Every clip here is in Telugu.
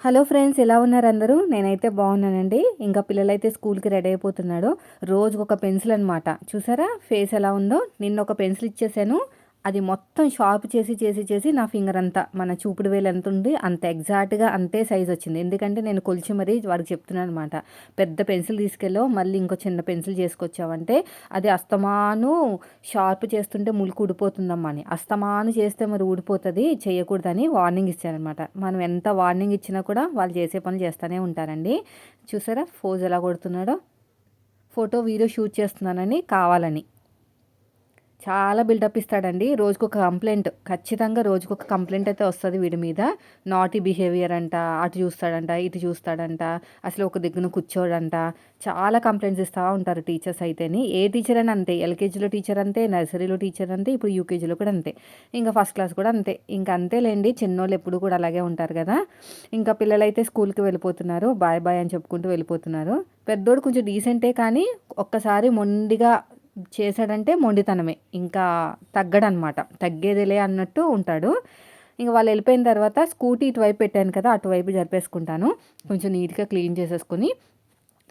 హలో ఫ్రెండ్స్ ఎలా ఉన్నారు అందరూ? నేనైతే బాగున్నానండి. ఇంకా పిల్లలైతే స్కూల్కి రెడీ అయిపోతున్నాడు. రోజు ఒక పెన్సిల్ అనమాట చూసారా? ఫేస్ ఎలా ఉందో? నిన్న ఒక పెన్సిల్ ఇచ్చేసాను. అది మొత్తం షార్ప్ చేసి చేసి చేసి నా ఫింగర్ అంతా మన చూపుడు వేలు ఎంత ఉంది అంత ఎగ్జాక్ట్గా అంతే సైజ్ వచ్చింది. ఎందుకంటే నేను కొలిచి మరీ వాడికి చెప్తున్నాను అనమాట పెద్ద పెన్సిల్ తీసుకెళ్ళావు మళ్ళీ ఇంకో చిన్న పెన్సిల్ చేసుకొచ్చావంటే అది అస్తమాను షార్ప్ చేస్తుంటే ములుకు ఊడిపోతుందమ్మా అని. అస్తమాను చేస్తే మరి ఊడిపోతుంది చేయకూడదని వార్నింగ్ ఇచ్చారనమాట మనం ఎంత వార్నింగ్ ఇచ్చినా కూడా వాళ్ళు చేసే పనులు చేస్తూనే ఉంటారండి. చూసారా? ఫోజ్ ఎలా కొడుతున్నాడో? ఫోటో వీడియో షూట్ చేస్తున్నానని కావాలని. చాలా బిల్డప్ ఇస్తాడండి. రోజుకు ఒక కంప్లైంట్. ఖచ్చితంగా రోజుకు ఒక కంప్లైంట్ అయితే వస్తుంది వీడి మీద. నాటి బిహేవియర్ అంట అటు చూస్తాడంట ఇటు చూస్తాడంట అసలు ఒక దగ్గర కూర్చోడంట. చాలా కంప్లైంట్స్ ఇస్తూ ఉంటారు టీచర్స్ అయితేని. ఏ టీచర్ అయినా అంతే. ఎల్కేజీలో టీచర్ అంతే నర్సరీలో టీచర్ అంతే ఇప్పుడు యూకేజీలో కూడా అంతే. ఇంకా ఫస్ట్ క్లాస్ కూడా అంతే. ఇంకా అంతేలేండి. చిన్నోళ్ళు ఎప్పుడు కూడా అలాగే ఉంటారు కదా. ఇంకా పిల్లలైతే స్కూల్కి వెళ్ళిపోతున్నారు. బాయ్ బాయ్ అని చెప్పుకుంటూ వెళ్ళిపోతున్నారు. పెద్దోడు కొంచెం డీసెంటే కానీ ఒక్కసారి మొండిగా చేశాడంటే మొండితనమే. ఇంకా తగ్గడనమాట. తగ్గేదిలే అన్నట్టు ఉంటాడు. ఇంకా వాళ్ళు వెళ్ళిపోయిన తర్వాత స్కూటీ ఇటువైపు పెట్టాను కదా అటువైపు జరిపేసుకుంటాను. కొంచెం నీట్గా క్లీన్ చేసేసుకుని.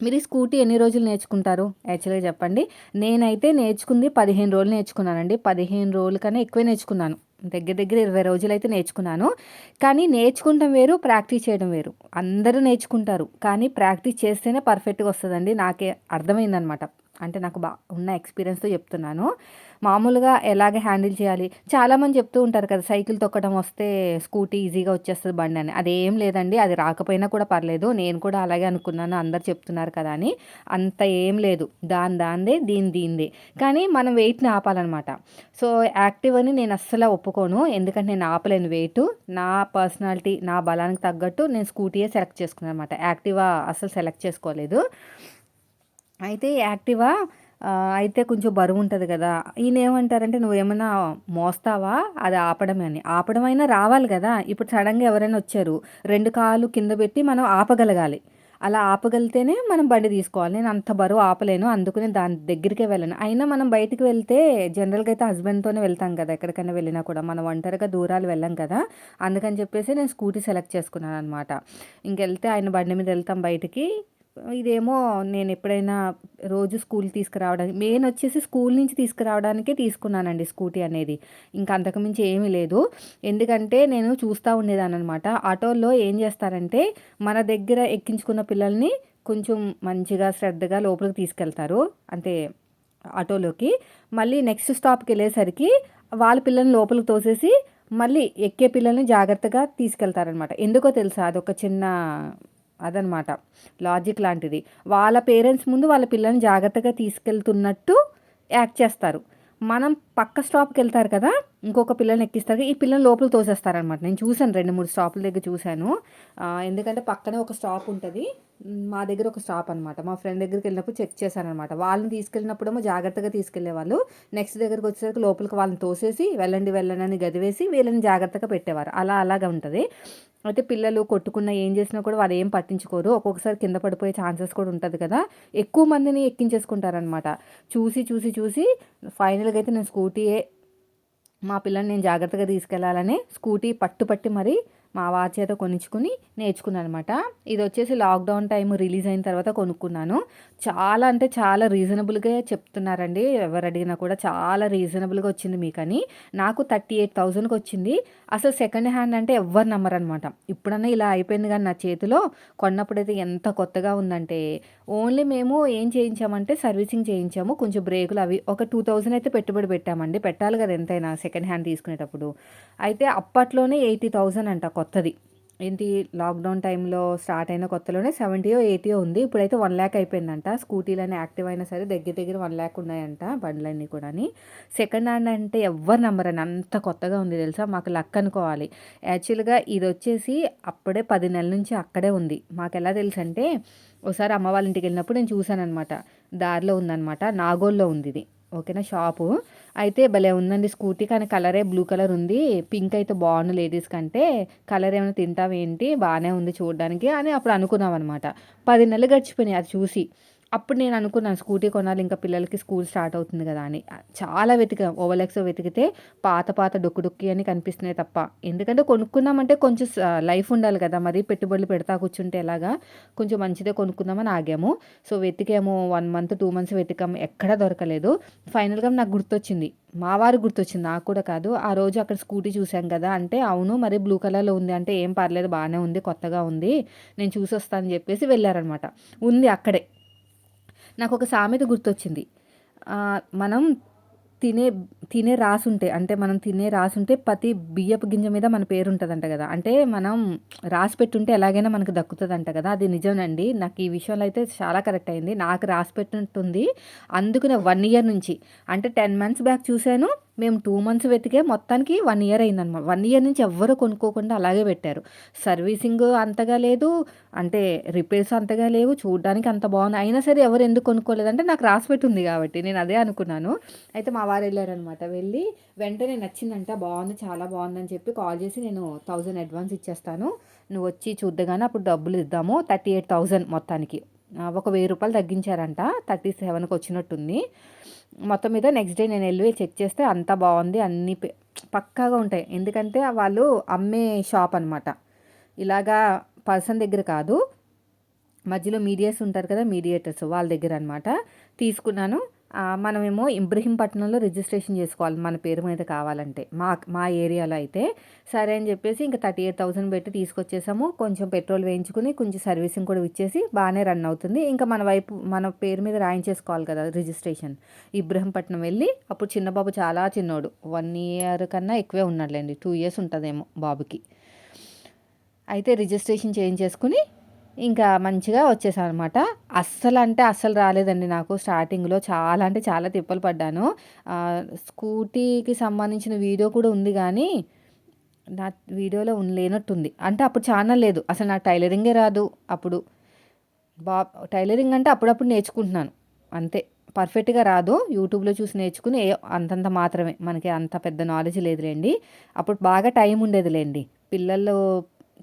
మీరు ఈ స్కూటీ ఎన్ని రోజులు నేర్చుకుంటారు? యాక్చువల్గా చెప్పండి. నేనైతే నేర్చుకుంది పదిహేను రోజులు నేర్చుకున్నానండి. పదిహేను రోజుల కన్నా ఎక్కువే నేర్చుకున్నాను. దగ్గర దగ్గర ఇరవై రోజులు అయితే నేర్చుకున్నాను. కానీ నేర్చుకుంటాం వేరు ప్రాక్టీస్ చేయడం వేరు. అందరూ నేర్చుకుంటారు. కానీ ప్రాక్టీస్ చేస్తేనే పర్ఫెక్ట్గా వస్తుందండి. నాకే అర్థమైందనమాట. అంటే నాకు బా ఉన్న ఎక్స్పీరియన్స్తో చెప్తున్నాను. మామూలుగా ఎలాగే హ్యాండిల్ చేయాలి. చాలామంది చెప్తూ ఉంటారు కదా సైకిల్ తొక్కడం వస్తే స్కూటీ ఈజీగా వచ్చేస్తుంది బండి అని. అదేం లేదండి అది రాకపోయినా కూడా పర్లేదు. నేను కూడా అలాగే అనుకున్నాను అందరు చెప్తున్నారు కదా అని. అంత ఏం లేదు. దాని దాందే దీని దీందే. కానీ మనం వెయిట్ని ఆపాలన్నమాట. సో యాక్టివ్ అని నేను అస్సలు ఒప్పుకోను. ఎందుకంటే నేను ఆపలేను వెయిట్. నా పర్సనాలిటీ నా బలానికి తగ్గట్టు నేను స్కూటీయే సెలెక్ట్ చేసుకున్నాను అనమాట యాక్టివా అస్సలు సెలెక్ట్ చేసుకోలేదు. అయితే యాక్టివా? అయితే కొంచెం బరువు ఉంటుంది కదా. ఈయన ఏమంటారంటే నువ్వేమైనా మోస్తావా? అది ఆపడమే అని. ఆపడం అయినా రావాలి కదా. ఇప్పుడు సడన్గా ఎవరైనా వచ్చారు. రెండు కాళ్ళు కింద పెట్టి మనం ఆపగలగాలి. అలా ఆపగలితేనే మనం బండి తీసుకోవాలి. నేను అంత బరువు ఆపలేను. అందుకనే దాని దగ్గరికే వెళ్ళను. అయినా మనం బయటికి వెళ్తే జనరల్గా అయితే హస్బెండ్తోనే వెళ్తాం కదా. ఎక్కడికైనా వెళ్ళినా కూడా. మనం ఒంటరిగా దూరాలు వెళ్ళాం కదా. అందుకని చెప్పేసి నేను స్కూటీ సెలెక్ట్ చేసుకున్నాను అనమాట ఇంకెళ్తే ఆయన బండి మీద వెళ్తాం బయటికి. ఇదేమో నేను ఎప్పుడైనా రోజు స్కూల్ తీసుకురావడానికి మెయిన్ వచ్చేసి స్కూల్ నుంచి తీసుకురావడానికే తీసుకున్నానండి స్కూటీ అనేది. ఇంకా అంతకుమించి ఏమీ లేదు. ఎందుకంటే నేను చూస్తూ ఉండేదాన్ని అనమాట ఆటోల్లో ఏం చేస్తారంటే మన దగ్గర ఎక్కించుకున్న పిల్లల్ని కొంచెం మంచిగా శ్రద్ధగా లోపలికి తీసుకెళ్తారు. అంటే ఆటోలోకి. మళ్ళీ నెక్స్ట్ స్టాప్కి వెళ్ళేసరికి వాళ్ళ పిల్లల్ని లోపలికి తోసేసి మళ్ళీ ఎక్కే పిల్లల్ని జాగ్రత్తగా తీసుకెళ్తారనమాట. ఎందుకో తెలుసా? అదొక చిన్న అదనమాట. లాజిక్ లాంటిది. వాళ్ళ పేరెంట్స్ ముందు వాళ్ళ పిల్లల్ని జాగ్రత్తగా తీసుకెళ్తున్నట్టు యాక్ట్ చేస్తారు. మనం పక్క స్టాప్కి వెళ్తారు కదా ఇంకొక పిల్లల్ని ఎక్కిస్తారు. ఈ పిల్లల్ని లోపల తోసేస్తారనమాట. నేను చూశాను రెండు మూడు స్టాపుల దగ్గర చూశాను. ఎందుకంటే పక్కనే ఒక స్టాప్ ఉంటుంది. మా దగ్గర ఒక స్టాప్ అనమాట. మా ఫ్రెండ్ దగ్గరికి వెళ్ళినప్పుడు చెక్ చేశాను అనమాట వాళ్ళని తీసుకెళ్ళినప్పుడేమో జాగ్రత్తగా తీసుకెళ్ళే వాళ్ళు నెక్స్ట్ దగ్గరికి వచ్చేసరికి లోపలికి వాళ్ళని తోసేసి వెళ్ళండి వెళ్ళండి అని గదివేసి వీళ్ళని జాగ్రత్తగా పెట్టేవారు. అలా అలాగా ఉంటుంది. అయితే పిల్లలు కొట్టుకున్న ఏం చేసినా కూడా వాళ్ళు ఏం పట్టించుకోరు. ఒక్కొక్కసారి కింద పడిపోయే ఛాన్సెస్ కూడా ఉంటుంది కదా. ఎక్కువ మందిని ఎక్కించేసుకుంటారనమాట చూసి చూసి చూసి ఫైనల్గా అయితే నేను స్కూటీయే మా పిల్లల్ని నేను జాగ్రత్తగా తీసుకెళ్ళాలని స్కూటీ పట్టుపట్టి మరి మా వాచ్ చేత కొనుక్కుని నేర్చుకున్నాను అనమాట ఇది వచ్చేసి లాక్డౌన్ టైం రిలీజ్ అయిన తర్వాత కొనుక్కున్నాను. చాలా అంటే చాలా రీజనబుల్గా చెప్తున్నారండి. ఎవరు అడిగినా కూడా చాలా రీజనబుల్గా వచ్చింది మీకని. నాకు థర్టీ ఎయిట్ థౌజండ్కి వచ్చింది. అసలు సెకండ్ హ్యాండ్ అంటే ఎవ్వరు నమ్మరనమాట ఇప్పుడన్నా ఇలా అయిపోయింది కానీ నా చేతిలో కొన్నప్పుడైతే ఎంత కొత్తగా ఉందంటే ఓన్లీ మేము ఏం చేయించామంటే సర్వీసింగ్ చేయించాము. కొంచెం బ్రేకులు అవి ఒక టూ థౌజండ్ అయితే పెట్టుబడి పెట్టామండి. పెట్టాలి కదా ఎంతైనా సెకండ్ హ్యాండ్ తీసుకునేటప్పుడు. అయితే అప్పట్లోనే ఎయిటీ థౌజండ్ అంట కొత్తది. ఏంటి లాక్డౌన్ టైంలో స్టార్ట్ అయిన కొత్తలోనే సెవెంటీయో ఎయిటీయో ఉంది. ఇప్పుడైతే వన్ ల్యాక్ అయిపోయిందంట. స్కూటీలని యాక్టివ్ అయినా సరే దగ్గర దగ్గర వన్ ల్యాక్ ఉన్నాయంట బండ్లన్నీ కూడా సెకండ్ హ్యాండ్ అంటే ఎవ్వరు నమ్మరని అంత కొత్తగా ఉంది తెలుసా? మాకు లక్ అనుకోవాలి. యాక్చువల్గా ఇది వచ్చేసి అప్పుడే పది నెలల నుంచి అక్కడే ఉంది. మాకు ఎలా తెలుసు అంటే ఒకసారి అమ్మ వాళ్ళ ఇంటికి వెళ్ళినప్పుడు నేను చూశాను అనమాట దారిలో ఉందన్నమాట. నాగోల్లో ఉంది ఇది. ఓకేనా షాపు. అయితే భలే ఉందండి స్కూటీ కానీ కలరే బ్లూ కలర్ ఉంది. పింక్ అయితే బాగుంది లేడీస్ కంటే. కలర్ ఏమైనా తింటావేంటి? బాగానే ఉంది చూడడానికి అని అప్పుడు అనుకున్నాం అనమాట పది నెలలు గడిచిపోయినాయి అది చూసి. అప్పుడు నేను అనుకున్నాను స్కూటీ కొనాలి ఇంకా పిల్లలకి స్కూల్ స్టార్ట్ అవుతుంది కదా అని. చాలా వెతికా ఓవలెక్స్ వెతికితే పాత పాత డొక్కు డొక్కి అని కనిపిస్తున్నాయి తప్ప. ఎందుకంటే కొనుక్కున్నామంటే కొంచెం లైఫ్ ఉండాలి కదా. మరి పెట్టుబడులు పెడతా కూర్చుంటే ఎలాగా? కొంచెం మంచిదే కొనుక్కుందామని ఆగాము. సో వెతికాము. వన్ మంత్ టూ మంత్స్ వెతికాము. ఎక్కడా దొరకలేదు. ఫైనల్గా నాకు గుర్తొచ్చింది. మా వారు గుర్తొచ్చింది. నాకు కూడా కాదు. ఆ రోజు అక్కడ స్కూటీ చూసాం కదా. అంటే అవును మరి బ్లూ కలర్లో ఉంది. అంటే ఏం పర్లేదు బాగానే ఉంది కొత్తగా ఉంది. నేను చూసి వస్తానని చెప్పేసి వెళ్ళారనమాట. ఉంది అక్కడే. నాకు ఒక సామెత గుర్తొచ్చింది. మనం తినే తినే రాసుంటే అంటే మనం తినే రాసుంటే ప్రతి బియ్యపు గింజ మీద మన పేరు ఉంటుందంట కదా. అంటే మనం రాసి పెట్టుంటే ఎలాగైనా మనకు దక్కుతుందంట కదా. అది నిజమేనండి. నాకు ఈ విషయంలో అయితే చాలా కరెక్ట్ అయింది. నాకు రాసి పెట్టుంటుంది. నేను వన్ ఇయర్ నుంచి. అంటే టెన్ మంత్స్ బ్యాక్ చూశాను. మేము టూ మంత్స్ వెతికే మొత్తానికి వన్ ఇయర్ అయిందనమాట వన్ ఇయర్ నుంచి ఎవ్వరు కొనుక్కోకుండా అలాగే పెట్టారు. సర్వీసింగ్ అంతగా లేదు అంటే రిపేర్స్ అంతగా లేవు చూడడానికి అంత బాగుంది. అయినా సరే ఎవరు ఎందుకు కొనుక్కోలేదంటే నాకు రాసి పెట్టుంది కాబట్టి నేను అదే అనుకున్నాను. అయితే మా వారు వెళ్ళారనమాట వెళ్ళి వెంటనే నచ్చిందంట బాగుంది చాలా బాగుందని చెప్పి కాల్ చేసి నేను థౌజండ్ అడ్వాన్స్ ఇచ్చేస్తాను. నువ్వు వచ్చి చూద్దగానే అప్పుడు డబ్బులు ఇద్దాము థర్టీ ఎయిట్ థౌజండ్ మొత్తానికి. ఒక వెయ్యి రూపాయలు తగ్గించారంట థర్టీ సెవెన్కి వచ్చినట్టుంది. మొత్తం మీద నెక్స్ట్ డే నేను వెళ్ళి చెక్ చేస్తే అంతా బాగుంది అన్నీ పక్కాగా ఉంటాయి. ఎందుకంటే వాళ్ళు అమ్మే షాప్ అనమాట ఇలాగా పర్సన్ దగ్గర కాదు మధ్యలో మీడియాస్ ఉంటారు కదా మీడియేటర్స్ వాళ్ళ దగ్గర అనమాట తీసుకున్నాను మనమేమో ఇబ్రహీంపట్నంలో రిజిస్ట్రేషన్ చేసుకోవాలి మన పేరు మీద కావాలంటే. మా మా ఏరియాలో అయితే సరే అని చెప్పేసి ఇంకా థర్టీ ఎయిట్ థౌసండ్ పెట్టి తీసుకొచ్చేసాము. కొంచెం పెట్రోల్ వేయించుకుని కొంచెం సర్వీసింగ్ కూడా ఇచ్చేసి బాగానే రన్ అవుతుంది. ఇంకా మన వైపు మన పేరు మీద రాయించేసుకోవాలి కదా రిజిస్ట్రేషన్. ఇబ్రహీంపట్నం వెళ్ళి అప్పుడు చిన్న బాబు చాలా చిన్నోడు. వన్ ఇయర్ కన్నా ఎక్కువే ఉన్నాడులేండి. టూ ఇయర్స్ ఉంటుందేమో బాబుకి. అయితే రిజిస్ట్రేషన్ చేయించేసుకుని ఇంకా మంచిగా వచ్చేసాను అనమాట అస్సలు అంటే అస్సలు రాలేదండి నాకు స్టార్టింగ్లో. చాలా అంటే చాలా తిప్పలు పడ్డాను. స్కూటీకి సంబంధించిన వీడియో కూడా ఉంది కానీ నా వీడియోలో లేనట్టుంది. అంటే అప్పుడు ఛానల్ లేదు. అసలు నాకు టైలరింగే రాదు అప్పుడు. బా టైలరింగ్ అంటే అప్పుడప్పుడు నేర్చుకుంటున్నాను. అంతే. పర్ఫెక్ట్గా రాదు. యూట్యూబ్లో చూసి నేర్చుకుని అంతంత మాత్రమే. మనకి అంత పెద్ద నాలెడ్జ్ లేదులేండి. అప్పుడు బాగా టైం ఉండేదిలేండి. పిల్లలు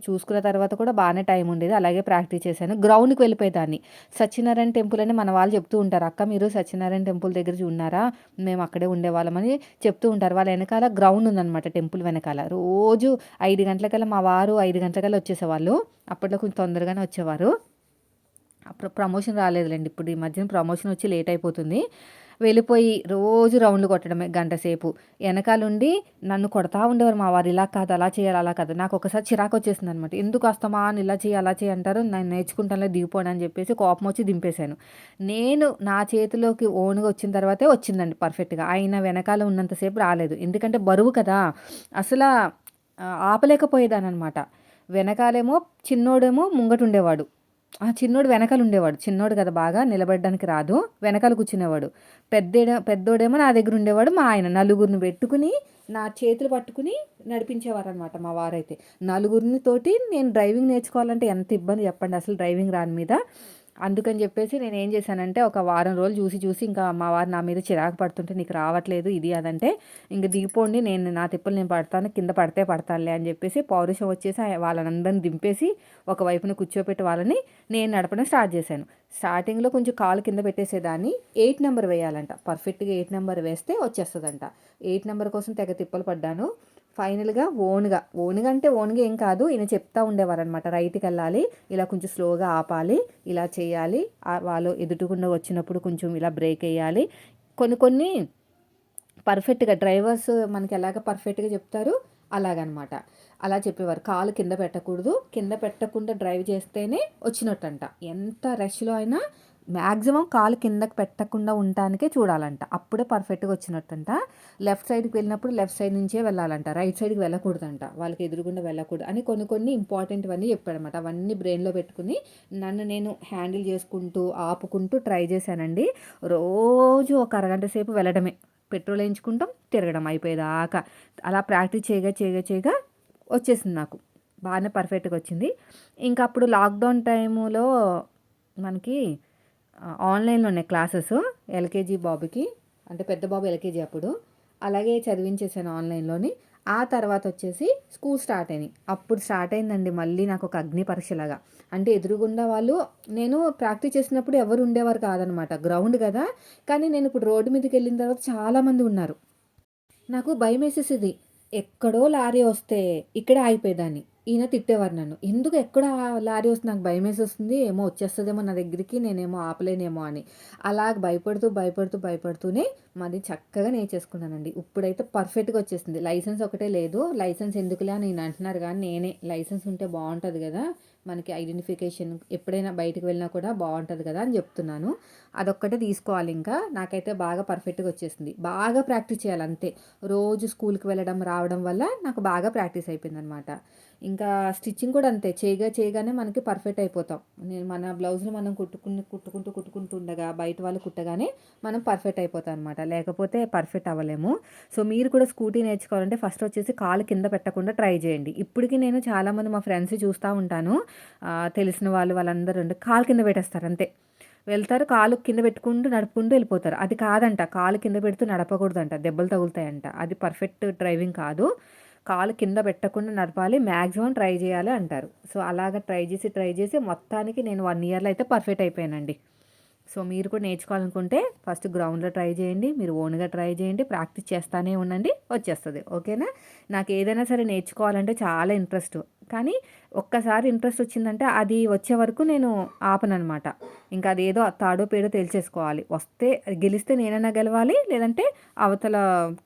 చూసుకున్న తర్వాత కూడా బాగానే టైం ఉండేది. అలాగే ప్రాక్టీస్ చేశాను. గ్రౌండ్కి వెళ్ళిపోయేదాన్ని సత్యనారాయణ టెంపుల్ అని మన వాళ్ళు చెప్తూ ఉంటారు. అక్క మీరు సత్యనారాయణ టెంపుల్ దగ్గర ఉన్నారా మేము అక్కడే ఉండేవాళ్ళమని చెప్తూ ఉంటారు. వాళ్ళ వెనకాల గ్రౌండ్ ఉందన్నమాట టెంపుల్ వెనకాల. రోజు ఐదు గంటలకల్లా మా వారు ఐదు గంటలకల్లా వచ్చేసేవాళ్ళు. అప్పట్లో కొంచెం తొందరగానే వచ్చేవారు. అప్పుడు ప్రమోషన్ రాలేదులేండి. ఇప్పుడు ఈ మధ్యన ప్రమోషన్ వచ్చి లేట్ అయిపోతుంది. వెళ్ళిపోయి రోజు రౌండ్లు కొట్టడమే గంట సేపు. వెనకాలండి నన్ను కొడతా ఉండేవారు మా వారు ఇలా కాదు అలా చేయాలి అలా కాదు. నాకు ఒకసారి చిరాకు వచ్చేసింది అనమాట ఎందుకు వస్తామా అని ఇలా చేయి అలా చేయి అంటారు. నేను నేర్చుకుంటానులే దిగిపోను అని చెప్పేసి కోపం వచ్చి దింపేశాను. నేను నా చేతిలోకి ఓన్గా వచ్చిన తర్వాతే వచ్చిందండి పర్ఫెక్ట్గా. అయినా వెనకాల ఉన్నంతసేపు రాలేదు. ఎందుకంటే బరువు కదా. అసలు ఆపలేకపోయేదానమాట అనమాట వెనకాలేమో చిన్నోడేమో ముంగటుండేవాడు. ఆ చిన్నోడు వెనకాల ఉండేవాడు. చిన్నోడు కదా బాగా నిలబడడానికి రాదు వెనకాల కూర్చునేవాడు. పెద్ద పెద్దోడేమో నా దగ్గర ఉండేవాడు మా ఆయన నలుగురిని పెట్టుకుని నా చేతులు పట్టుకుని నడిపించేవారు అనమాట మా వారైతే. నలుగురిని తోటి నేను డ్రైవింగ్ నేర్చుకోవాలంటే ఎంత ఇబ్బంది చెప్పండి అసలు డ్రైవింగ్ రాని మీద. అందుకని చెప్పేసి నేను ఏం చేశానంటే ఒక వారం రోజులు చూసి చూసి ఇంకా మా వారు నా మీద చిరాకు పడుతుంటే నీకు రావట్లేదు ఇది అదంటే ఇంక దిగిపోండి నేను నా తిప్పలు నేను పడతాను కింద పడితే పడతానులే అని చెప్పేసి పౌరుషం వచ్చేసి వాళ్ళనందరిని దింపేసి ఒక వైపున కూర్చోపెట్టి వాళ్ళని నేను నడపడం స్టార్ట్ చేశాను. స్టార్టింగ్లో కొంచెం కాలు కింద పెట్టేసేదాన్ని ఎయిట్ నెంబర్ వేయాలంట పర్ఫెక్ట్గా ఎయిట్ నెంబర్ వేస్తే వచ్చేస్తుందంట. ఎయిట్ నెంబర్ కోసం తెగ తిప్పలు పడ్డాను. ఫైనల్గా ఓన్గా ఓన్గా అంటే ఓన్గా ఏం కాదు ఈయన చెప్తా ఉండేవారనమాట రైట్కి వెళ్ళాలి ఇలా కొంచెం స్లోగా ఆపాలి ఇలా చేయాలి వాళ్ళు ఎదుటకుండా వచ్చినప్పుడు కొంచెం ఇలా బ్రేక్ వేయాలి. కొన్ని కొన్ని పర్ఫెక్ట్గా డ్రైవర్స్ మనకి ఎలాగ పర్ఫెక్ట్గా చెప్తారు అలాగనమాట. అలా చెప్పేవారు. కాలు కింద పెట్టకూడదు కింద పెట్టకుండా డ్రైవ్ చేస్తేనే వచ్చినట్టంట. ఎంత రష్లో అయినా మ్యాక్సిమం కాలు కిందకి పెట్టకుండా ఉండటానికే చూడాలంట. అప్పుడే పర్ఫెక్ట్గా వచ్చినట్టంట. లెఫ్ట్ సైడ్కి వెళ్ళినప్పుడు లెఫ్ట్ సైడ్ నుంచే వెళ్ళాలంట. రైట్ సైడ్కి వెళ్ళకూడదంట. వాళ్ళకి ఎదురుగుండా వెళ్ళకూడదు అని కొన్ని కొన్ని ఇంపార్టెంట్ అవన్నీ చెప్పాడనమాట అవన్నీ బ్రెయిన్లో పెట్టుకుని నన్ను నేను హ్యాండిల్ చేసుకుంటూ ఆపుకుంటూ ట్రై చేశానండి. రోజు ఒక అరగంట సేపు వెళ్ళడమే. పెట్రోల్ వేయించుకుంటాం తిరగడం అయిపోయేదాకా. అలా ప్రాక్టీస్ చేయగా చేయగా చేయగా వచ్చేసింది నాకు. బాగానే పర్ఫెక్ట్గా వచ్చింది. ఇంకా అప్పుడు లాక్డౌన్ టైములో మనకి ఆన్లైన్లోనే క్లాసెస్ ఎల్కేజీ బాబుకి అంటే పెద్ద బాబు ఎల్కేజీ అప్పుడు. అలాగే చదివించేసాను ఆన్లైన్లోని. ఆ తర్వాత వచ్చేసి స్కూల్ స్టార్ట్ అయినాయి. అప్పుడు స్టార్ట్ అయిందండి మళ్ళీ నాకు ఒక అగ్ని పరీక్షలాగా. అంటే ఎదురుగుండా వాళ్ళు నేను ప్రాక్టీస్ చేసినప్పుడు ఎవరు ఉండేవారు కాదనమాట. గ్రౌండ్ కదా. కానీ నేను ఇప్పుడు రోడ్డు మీదకి వెళ్ళిన తర్వాత చాలామంది ఉన్నారు. నాకు భయం వేసేసేది ఎక్కడో లారీ వస్తే ఇక్కడే ఆగిపోయేదాన్ని. ఈయన తిట్టేవారు నన్ను. ఎందుకు ఎక్కడ లారీ వస్తే నాకు భయం వేసేస్తుంది? ఏమో వచ్చేస్తుందేమో నా దగ్గరికి నేనేమో ఆపలేనేమో అని. అలా భయపడుతూ భయపడుతూ భయపడుతూనే మరి చక్కగా నేర్చేసుకున్నానండి. ఇప్పుడైతే పర్ఫెక్ట్గా వచ్చేసింది. లైసెన్స్ ఒకటే లేదు. లైసెన్స్ ఎందుకులే అని నేను అంటున్నారు కానీ నేనే. లైసెన్స్ ఉంటే బాగుంటుంది కదా. మనకి ఐడెంటిఫికేషన్ ఎప్పుడైనా బయటకు వెళ్ళినా కూడా బాగుంటుంది కదా అని చెప్తున్నాను. అదొక్కటే తీసుకోవాలి ఇంకా. నాకైతే బాగా పర్ఫెక్ట్గా వచ్చేసింది. బాగా ప్రాక్టీస్ చేయాలి అంతే. రోజు స్కూల్కి వెళ్ళడం రావడం వల్ల నాకు బాగా ప్రాక్టీస్ అయిపోయింది అనమాట ఇంకా స్టిచ్చింగ్ కూడా అంతే. చేయగా చేయగానే మనకి పర్ఫెక్ట్ అయిపోతాం. నేను మన బ్లౌజ్ని మనం కుట్టుకుని కుట్టుకుంటూ కుట్టుకుంటూ ఉండగా బయట వాళ్ళు కుట్టగానే మనం పర్ఫెక్ట్ అయిపోతాం అనమాట లేకపోతే పర్ఫెక్ట్ అవ్వలేము. సో మీరు కూడా స్కూటీ నేర్చుకోవాలంటే ఫస్ట్ వచ్చేసి కాలు కింద పెట్టకుండా ట్రై చేయండి. ఇప్పటికీ నేను చాలామంది మా ఫ్రెండ్స్ చూస్తూ ఉంటాను. తెలిసిన వాళ్ళు వాళ్ళందరూ కాలు కింద పెట్టేస్తారు అంతే. వెళ్తారు కాలు కింద పెట్టుకుంటూ నడుపుకుంటూ వెళ్ళిపోతారు. అది కాదంట. కాలు కింద పెడుతూ నడపకూడదంట. దెబ్బలు తగులుతాయంట. అది పర్ఫెక్ట్ డ్రైవింగ్ కాదు. కాలు కింద పెట్టకుండా నడపాలి మ్యాక్సిమం ట్రై చేయాలి అంటారు. సో అలాగ ట్రై చేసి ట్రై చేసి మొత్తానికి నేను వన్ ఇయర్లో అయితే పర్ఫెక్ట్ అయిపోయానండి. సో మీరు కూడా నేర్చుకోవాలనుకుంటే ఫస్ట్ గ్రౌండ్లో ట్రై చేయండి మీరు ఓన్గా ట్రై చేయండి ప్రాక్టీస్ చేస్తానే ఉండండి వచ్చేస్తుంది. ఓకేనా? నాకు ఏదైనా సరే నేర్చుకోవాలంటే చాలా ఇంట్రెస్ట్. కానీ ఒక్కసారి ఇంట్రెస్ట్ వచ్చిందంటే అది వచ్చే వరకు నేను ఆపననమాట. ఇంకా అది ఏదో తాడో పేడో తేల్చేసుకోవాలి. వస్తే గెలిస్తే నేనైనా గెలవాలి లేదంటే అవతల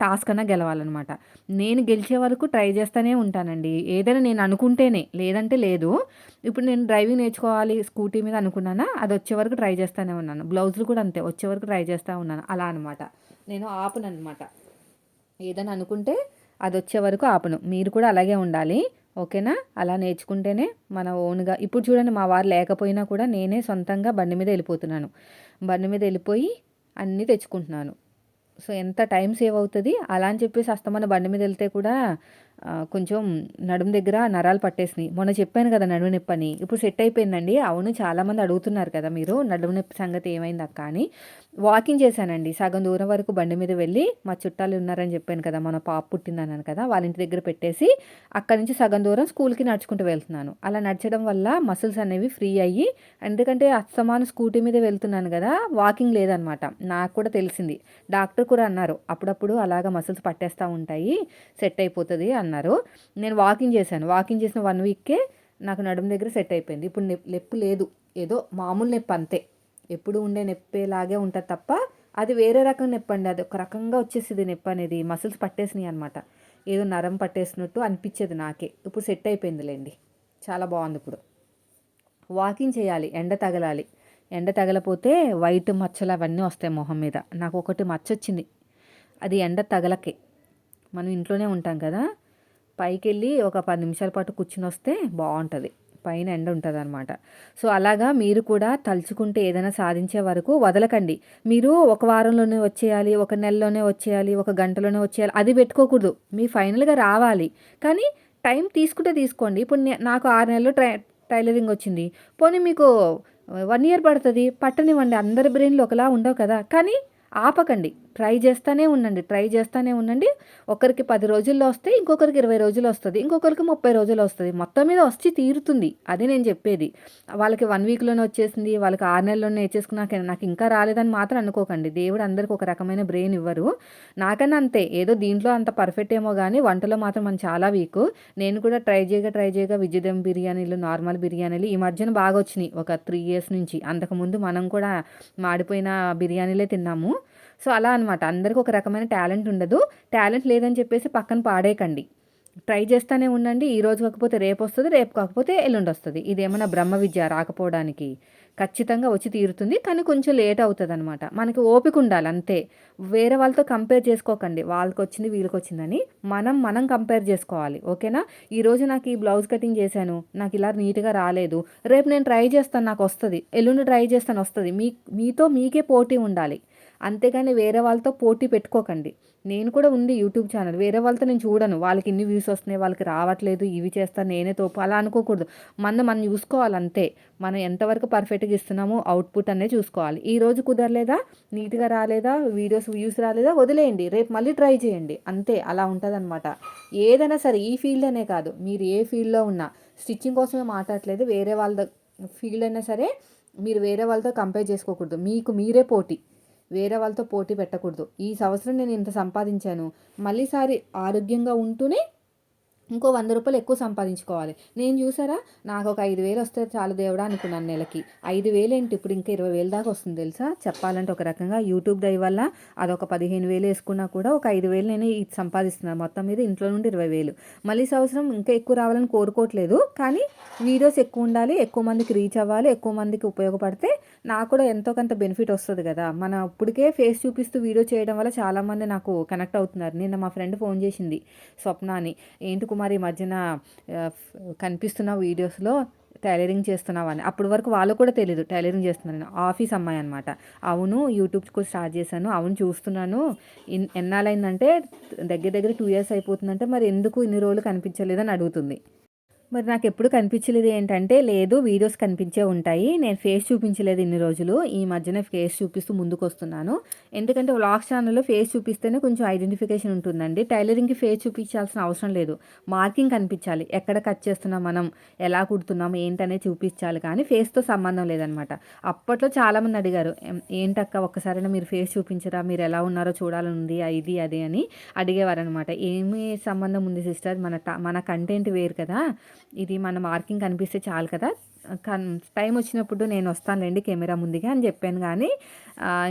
టాస్క్ అన్నా గెలవాలన్నమాట నేను గెలిచే వరకు ట్రై చేస్తూనే ఉంటానండి. ఏదైనా నేను అనుకుంటేనే లేదంటే లేదు. ఇప్పుడు నేను డ్రైవింగ్ నేర్చుకోవాలి స్కూటీ మీద అనుకున్నానా అది వచ్చే వరకు ట్రై చేస్తూనే ఉన్నాను. బ్లౌజులు కూడా అంతే వచ్చే వరకు ట్రై చేస్తూ ఉన్నాను. అలా అనమాట. నేను ఆపనమాట ఏదైనా అనుకుంటే అది వచ్చే వరకు ఆపను. మీరు కూడా అలాగే ఉండాలి. ఓకేనా? అలా నేర్చుకుంటేనే మన ఓన్గా ఇప్పుడు చూడండి మా వారు లేకపోయినా కూడా నేనే సొంతంగా బండి మీద వెళ్ళిపోతున్నాను. బండి మీద వెళ్ళిపోయి అన్నీ తెచ్చుకుంటున్నాను. సో ఎంత టైం సేవ్ అవుతుంది? అలా అని చెప్పేసి అస్తమాన బండి మీద వెళ్తే కూడా కొంచెం నడుము దగ్గర నరాలు పట్టేసినాయి. మొన్న చెప్పాను కదా నడుము నొప్పి అని ఇప్పుడు సెట్ అయిపోయిందండి. అవును చాలామంది అడుగుతున్నారు కదా మీరు నడుము నొప్పి సంగతి ఏమైంది అక్క అని. వాకింగ్ చేశానండి. సగం దూరం వరకు బండి మీద వెళ్ళి మా చుట్టాలు ఉన్నారని చెప్పాను కదా. మన పాప పుట్టిందన్నాను కదా. వాళ్ళ ఇంటి దగ్గర పెట్టేసి అక్కడి నుంచి సగం దూరం స్కూల్కి నడుచుకుంటూ వెళ్తున్నాను. అలా నడచడం వల్ల మసిల్స్ అనేవి ఫ్రీ అయ్యి ఎందుకంటే అస్తమాను స్కూటీ మీద వెళ్తున్నాను కదా వాకింగ్ లేదనమాట నాకు కూడా తెలిసింది. డాక్టర్ కూడా అన్నారు. అప్పుడప్పుడు అలాగ మసిల్స్ పట్టేస్తూ ఉంటాయి సెట్ అయిపోతుంది అన్న అన్నారు. నేను వాకింగ్ చేశాను. వాకింగ్ చేసిన వన్ వీక్కే నాకు నడుము దగ్గర సెట్ అయిపోయింది. ఇప్పుడు నొప్పి లేదు. ఏదో మామూలు నొప్పి అంతే. ఎప్పుడు ఉండే నొప్పేలాగే ఉంటుంది తప్ప అది వేరే రకం నొప్పి అండి. అది ఒక రకంగా వచ్చేసింది నొప్పి అనేది. మసిల్స్ పట్టేసినాయి అనమాట ఏదో నరం పట్టేసినట్టు అనిపించేది నాకే. ఇప్పుడు సెట్ అయిపోయిందిలేండి చాలా బాగుంది ఇప్పుడు. వాకింగ్ చేయాలి. ఎండ తగలాలి. ఎండ తగలపోతే వైట్ మచ్చలు అవన్నీ వస్తాయి మొహం మీద. నాకు ఒకటి మచ్చ వచ్చింది అది ఎండ తగలకే. మనం ఇంట్లోనే ఉంటాం కదా. పైకి వెళ్ళి ఒక పది నిమిషాల పాటు కూర్చుని వస్తే బాగుంటుంది పైన ఎండ ఉంటుంది అనమాట సో అలాగా మీరు కూడా తలుచుకుంటే ఏదైనా సాధించే వరకు వదలకండి. మీరు ఒక వారంలోనే వచ్చేయాలి ఒక నెలలోనే వచ్చేయాలి ఒక గంటలోనే వచ్చేయాలి అది పెట్టుకోకూడదు. మీ ఫైనల్గా రావాలి. కానీ టైం తీసుకుంటే తీసుకోండి. ఇప్పుడు నాకు ఆరు నెలలు ట్రై టైలరింగ్ వచ్చింది. పోనీ మీకు వన్ ఇయర్ పడుతుంది పట్టనివ్వండి. అందరి బ్రెయిన్లు ఒకలా ఉండవు కదా. కానీ ఆపకండి. ట్రై చేస్తూనే ఉండండి ట్రై చేస్తూనే ఉండండి. ఒకరికి పది రోజుల్లో వస్తే ఇంకొకరికి ఇరవై రోజులు వస్తుంది ఇంకొకరికి ముప్పై రోజులు వస్తుంది. మొత్తం మీద వచ్చి తీరుతుంది అది నేను చెప్పేది. వాళ్ళకి వన్ వీక్లోనే వచ్చేసింది వాళ్ళకి ఆరు నెలల్లోనే వేసేసుకున్నాక నాకు ఇంకా రాలేదని మాత్రం అనుకోకండి. దేవుడు అందరికి ఒక రకమైన బ్రెయిన్ ఇవ్వరు. నాకన్నా అంతే ఏదో దీంట్లో అంత పర్ఫెక్ట్ ఏమో కానీ వంటలో మాత్రం మనం చాలా వీక్ నేను కూడా ట్రై చేయగా ట్రై చేయగా విజయదం బిర్యానీలు నార్మల్ బిర్యానీలు ఈ మధ్యన బాగా వచ్చినాయి. ఒక త్రీ ఇయర్స్ నుంచి. అంతకుముందు మనం కూడా మాడిపోయిన బిర్యానీలే తిన్నాము. సో అలా అనమాట అందరికీ ఒక రకమైన టాలెంట్ ఉండదు. టాలెంట్ లేదని చెప్పేసి పక్కన పాడేయకండి. ట్రై చేస్తూనే ఉండండి. ఈ రోజు కాకపోతే రేపు వస్తుంది రేపు కాకపోతే ఎల్లుండి వస్తుంది. ఇదేమన్నా బ్రహ్మ విద్య రాకపోవడానికి ఖచ్చితంగా వచ్చి తీరుతుంది. కానీ కొంచెం లేట్ అవుతుంది అనమాట మనకి ఓపిక ఉండాలి అంతే. వేరే వాళ్ళతో కంపేర్ చేసుకోకండి. వాళ్ళకి వచ్చింది వీళ్ళకి వచ్చిందని మనం మనం కంపేర్ చేసుకోవాలి. ఓకేనా? ఈరోజు నాకు ఈ బ్లౌజ్ కటింగ్ చేశాను. నాకు ఇలా నీట్గా రాలేదు. రేపు నేను ట్రై చేస్తాను నాకు వస్తుంది. ఎల్లుండి ట్రై చేస్తాను వస్తుంది. మీ మీతో మీకే పోటీ ఉండాలి. అంతేగాని వేరే వాళ్ళతో పోటీ పెట్టుకోకండి. నేను కూడా ఉంది యూట్యూబ్ ఛానల్. వేరే వాళ్ళతో నేను చూడను. వాళ్ళకి ఇన్ని వ్యూస్ వస్తున్నాయి వాళ్ళకి రావట్లేదు ఇవి చేస్తాను నేనే తోపు అలా అనుకోకూడదు. మన మనం చూసుకోవాలి అంతే మనం ఎంతవరకు పర్ఫెక్ట్గా ఇస్తున్నామో అవుట్పుట్ అనేది చూసుకోవాలి. ఈ రోజు కుదరలేదా? నీట్గా రాలేదా? వీడియోస్ వ్యూస్ రాలేదా? వదిలేయండి. రేపు మళ్ళీ ట్రై చేయండి. అంతే. అలా ఉంటుందన్నమాట. ఏదైనా సరే ఈ ఫీల్డ్ అనే కాదు. మీరు ఏ ఫీల్డ్లో ఉన్నా. స్టిచ్చింగ్ కోసమే మాట్లాడట్లేదు. వేరే వాళ్ళ ఫీల్డ్ అయినా సరే మీరు వేరే వాళ్ళతో కంపేర్ చేసుకోకూడదు. మీకు మీరే పోటీ. వేరే వాళ్ళతో పోటీ పెట్టకూడదు. ఈ సంవత్సరం నేను ఇంత సంపాదించాను. మళ్ళీసారి ఆరోగ్యంగా ఉంటూనే ఇంకో వంద రూపాయలు ఎక్కువ సంపాదించుకోవాలి. నేను చూసారా? నాకు ఒక ఐదు వేలు వస్తే చాలు దేవుడా అనుకున్నాను నెలకి. ఐదు వేలు ఏంటి? ఇప్పుడు ఇంకా ఇరవై వేలు దాకా వస్తుంది తెలుసా? చెప్పాలంటే ఒక రకంగా యూట్యూబ్ దయ వల్ల అదొక పదిహేను వేలు వేసుకున్నా కూడా ఒక ఐదు వేలు నేను ఇది సంపాదిస్తున్నాను మొత్తం మీద ఇంట్లో నుండి ఇరవై వేలు. మళ్ళీ సంవత్సరం ఇంకా ఎక్కువ రావాలని కోరుకోవట్లేదు. కానీ వీడియోస్ ఎక్కువ ఉండాలి ఎక్కువ మందికి రీచ్ అవ్వాలి ఎక్కువ మందికి ఉపయోగపడితే నాకు కూడా ఎంతో కొంత బెనిఫిట్ వస్తుంది కదా. మన ఇప్పటికే ఫేస్ చూపిస్తూ వీడియో చేయడం వల్ల చాలామంది నాకు కనెక్ట్ అవుతున్నారు. నిన్న మా ఫ్రెండ్ ఫోన్ చేసింది స్వప్న అని ఏంటి మరి మధ్యన కనిపిస్తున్న వీడియోస్లో టైలరింగ్ చేస్తున్నావని. అప్పటి వరకు వాళ్ళు కూడా తెలియదు టైలరింగ్ చేస్తున్నాను ఆఫీస్ అమ్మాయి అనమాట అవును యూట్యూబ్ కూడా స్టార్ట్ చేశాను. అవును చూస్తున్నాను. ఎన్నాళ్ళైందంటే దగ్గర దగ్గర టూ ఇయర్స్ అయిపోతుందంటే మరి ఎందుకు ఇన్ని రోజులు కనిపించలేదని అడుగుతుంది. మరి నాకు ఎప్పుడు కనిపించలేదు ఏంటంటే లేదు వీడియోస్ కనిపించే ఉంటాయి. నేను ఫేస్ చూపించలేదు ఇన్ని రోజులు. ఈ మధ్యన ఫేస్ చూపిస్తూ ముందుకు వస్తున్నాను ఎందుకంటే వ్లాగ్ ఛానల్లో ఫేస్ చూపిస్తేనే కొంచెం ఐడెంటిఫికేషన్ ఉంటుందండి. టైలరింగ్కి ఫేస్ చూపించాల్సిన అవసరం లేదు. మార్కింగ్ కనిపించాలి. ఎక్కడ కట్ చేస్తున్నాం మనం? ఎలా కుడుతున్నాం? ఏంటనేది చూపించాలి కానీ ఫేస్తో సంబంధం లేదనమాట. అప్పట్లో చాలామంది అడిగారు ఏంటక్క ఒక్కసారైనా మీరు ఫేస్ చూపించరా? మీరు ఎలా ఉన్నారో చూడాలని ఉంది ఇది అది అని అడిగేవారు అనమాట ఏమి సంబంధం ఉంది సిస్టర్? మన మన కంటెంట్ వేరు కదా. ఇది మన మార్కింగ్ కనిపిస్తే చాలు కదా. టైం వచ్చినప్పుడు నేను వస్తానులేండి కెమెరా ముందుగా అని చెప్పాను కానీ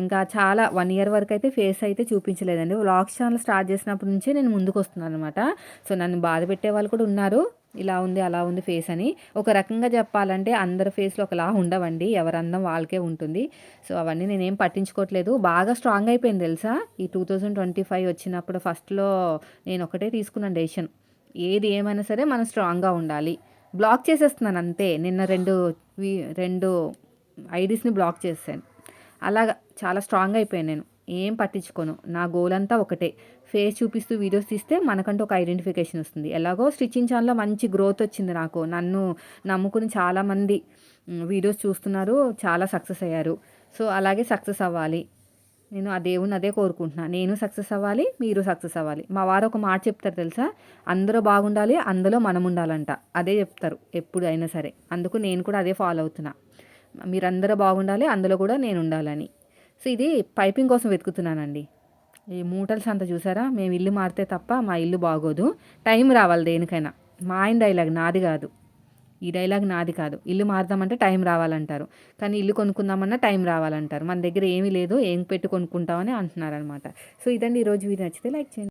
ఇంకా చాలా వన్ ఇయర్ వరకు అయితే ఫేస్ అయితే చూపించలేదండి. వ్లాగ్స్ ఛానల్ స్టార్ట్ చేసినప్పటి నుంచే నేను ముందుకు వస్తున్నాను అనమాట సో నన్ను బాధ పెట్టే వాళ్ళు కూడా ఉన్నారు. ఇలా ఉంది అలా ఉంది ఫేస్ అని. ఒక రకంగా చెప్పాలంటే అందరి ఫేస్లో ఒకలా ఉండవండి. ఎవరి అందం వాళ్ళకే ఉంటుంది. సో అవన్నీ నేనేం పట్టించుకోవట్లేదు. బాగా స్ట్రాంగ్ అయిపోయింది తెలుసా? ఈ టూ థౌజండ్ ట్వంటీ ఫైవ్ వచ్చినప్పుడు ఫస్ట్లో నేను ఒకటే తీసుకున్నాను డెసిషన్ ఏది ఏమైనా సరే మనం స్ట్రాంగ్గా ఉండాలి. బ్లాక్ చేసేస్తున్నాను అంతే నిన్న రెండు రెండు ఐడీస్ని బ్లాక్ చేశాను. అలాగా చాలా స్ట్రాంగ్ అయిపోయాను నేను. ఏం పట్టించుకోను. నా గోల్ అంతా ఒకటే. ఫేస్ చూపిస్తూ వీడియోస్ తీస్తే మనకంటూ ఒక ఐడెంటిఫికేషన్ వస్తుంది. ఎలాగో స్టిచ్చింగ్ ఛానల్లో మంచి గ్రోత్ వచ్చింది నాకు. నన్ను నమ్ముకుని చాలామంది వీడియోస్ చూస్తున్నారు. చాలా సక్సెస్ అయ్యారు. సో అలాగే సక్సెస్ అవ్వాలి. నేను ఆ దేవుని అదే కోరుకుంటున్నాను నేను సక్సెస్ అవ్వాలి మీరు సక్సెస్ అవ్వాలి. మా వారు ఒక మాట చెప్తారు తెలుసా? అందరూ బాగుండాలి అందులో మనం ఉండాలంట. అదే చెప్తారు ఎప్పుడు అయినా సరే. అందుకు నేను కూడా అదే ఫాలో అవుతున్నా. మీరందరూ బాగుండాలి అందులో కూడా నేను ఉండాలని. సో ఇది పైపింగ్ కోసం వెతుకుతున్నానండి. ఈ మూటల్స్ అంతా చూసారా? మేము ఇల్లు మారితే తప్ప మా ఇల్లు బాగోదు. టైం రావాలి దేనికైనా. మా ఆయన డైలాగ్ నాది కాదు. ఈ డైలాగ్ నాది కాదు. ఇల్లు మారుదామంటే టైం రావాలంటారు. కానీ ఇల్లు కొనుక్కుందామన్నా టైం రావాలంటారు. మన దగ్గర ఏమీ లేదు ఏం పెట్టి కొనుక్కుంటామని అంటున్నారనమాట సో ఇదండి ఈరోజు వీడియో. నచ్చితే లైక్ చేయండి.